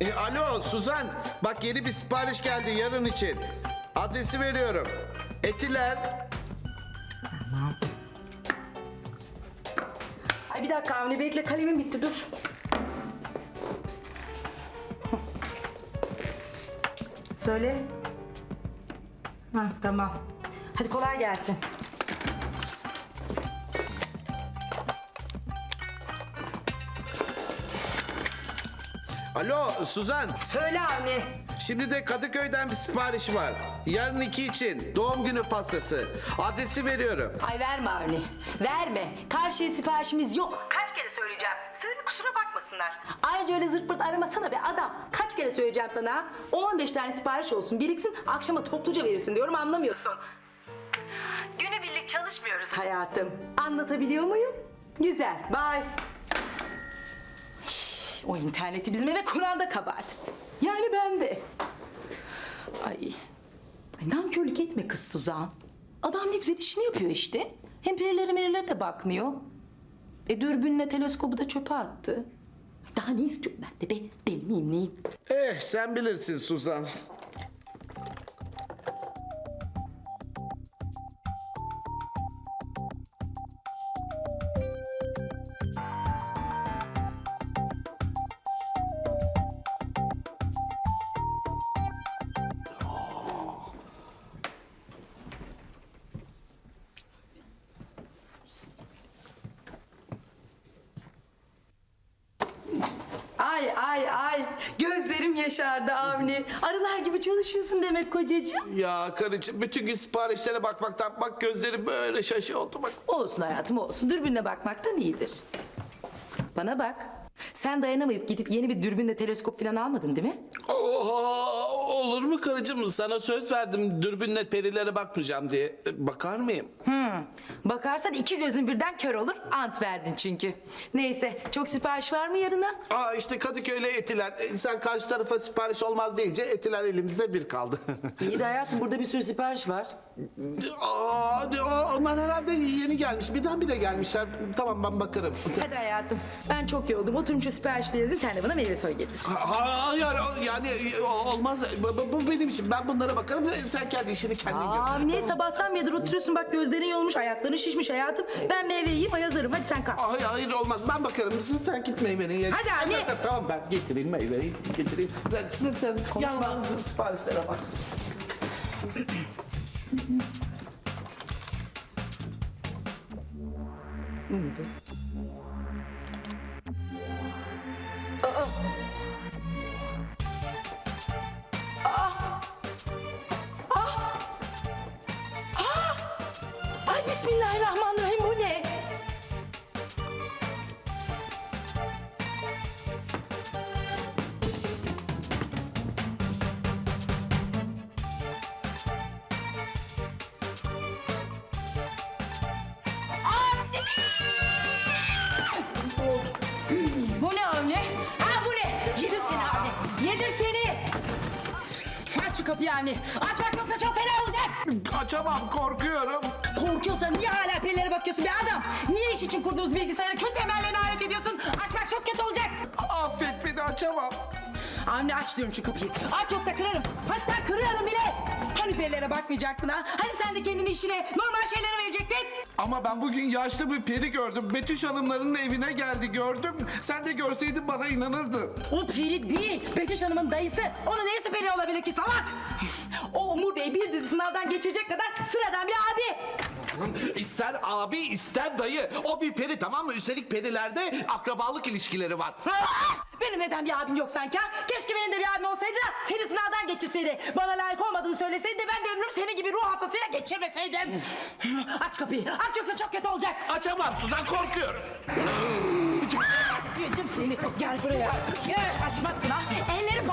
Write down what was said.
E, alo Suzan, bak yeni bir sipariş geldi yarın için. Adresi veriyorum. Etiler. Ay bir dakika Avni bekle kalemim bitti dur. Söyle. Ha tamam. Hadi kolay gelsin. Alo Suzan, Söyle Avni. şimdi de Kadıköy'den bir sipariş var. Yarın iki için doğum günü pastası. Adresi veriyorum. Ay verme Avni. Verme. Karşıya siparişimiz yok. Kaç kere söyleyeceğim. Söyle kusura bakmasınlar. Ayrıca öyle zırt pırt aramasana be adam. Kaç kere söyleyeceğim sana. 10-15 tane sipariş olsun. Biriksin akşama topluca verirsin diyorum anlamıyorsun. Günübirlik çalışmıyoruz hayatım. Anlatabiliyor muyum? Güzel. Bye. O interneti bizim eve Kur'an'da kabahat. Yani ben de. Ay. Ay nankörlük etme kız Suzan. Adam ne güzel işini yapıyor işte. Hem perilere merilere de bakmıyor. E dürbünle teleskobu da çöpe attı. Daha ne istiyorum ben de be? Deli miyim neyim? Eh sen bilirsin Suzan. Yaşardı Avni. Arılar gibi çalışıyorsun demek kocacığım. Ya karıcığım bütün gün siparişlere bakmaktan bak gözleri böyle şaşı oldu bak. Olsun hayatım olsun. Dürbünle bakmaktan iyidir. Bana bak. Sen dayanamayıp gidip yeni bir dürbünle teleskop falan almadın değil mi? Oha, olur mu karıcığım? Sana söz verdim dürbünle perilere bakmayacağım diye. E, Bakar mıyım? Hmm. Bakarsan iki gözün birden kör olur. Ant verdin çünkü. Neyse çok sipariş var mı yarına? Aa işte Kadıköy'le etiler. E, Sen karşı tarafa sipariş olmaz deyince etiler elimizde bir kaldı. İyi de hayatım burada bir sürü sipariş var. Aa, de- onlar herhalde yeni gelmiş. Birdenbire gelmişler. Tamam ben bakarım. Hadi hayatım ben çok yoruldum. Oturun şu siparişleri yazayım sen de bana meyve soy getir. Ha- Hayır o- yani e, o- olmaz. Bu, bu- benim işim. Ben bunlara bakarım. Sen kendi işini kendin gör. Aa niye sabahtan beridir oturuyorsun bak gözlerin yolmuş ayakların şişmiş hayatım. Ben meyve yiyeyim yazarım hadi sen kalk. Hayır, hayır olmaz. Ben bakarım. Sen, sen git meyveni ye. Hadi anne. Tamam, Tamam ben getireyim meyveyi. Getireyim. Sen, sen, sen yan siparişlere bak. Bu ne be? Bismillahirrahmanirrahim bu ne? Bu ne anne? Ha bu ne? Yedim seni anne. Yedim seni. Aç şu kapıyı anne. Açmak yoksa çok fena olacak. Açamam korkuyorum. Korkuyorsan niye hala perilere bakıyorsun be adam? Niye iş için kurduğunuz bilgisayarı kötü emellerine alet ediyorsun? Açmak çok kötü olacak. Affet beni açamam. Anne aç diyorum şu kapıyı. Aç yoksa kırarım. Hatta kırarım bile. Hani perilere bakmayacaktın ha? Hani sen de kendini işine normal şeylere verecektin? Ama ben bugün yaşlı bir peri gördüm. Betüş hanımların evine geldi gördüm. Sen de görseydin bana inanırdın. O peri değil. Betüş Hanım'ın dayısı. Onun neyse peri olabilir ki salak. O Umur Bey bir dizi sınavdan geçirecek kadar bir. İster abi ister dayı. O bir peri tamam mı? Üstelik perilerde akrabalık ilişkileri var. Ah! Benim neden bir abim yok sanki ha? Keşke benim de bir abim olsaydı da seni sınavdan geçirseydi. Bana layık olmadığını söyleseydi de ben de ömrüm senin gibi ruh hastasıyla geçirmeseydim. aç kapıyı. Aç yoksa çok kötü olacak. Açamam Suzan korkuyorum. Yedim seni. Gel buraya. Gel açmazsın ha. Ellerim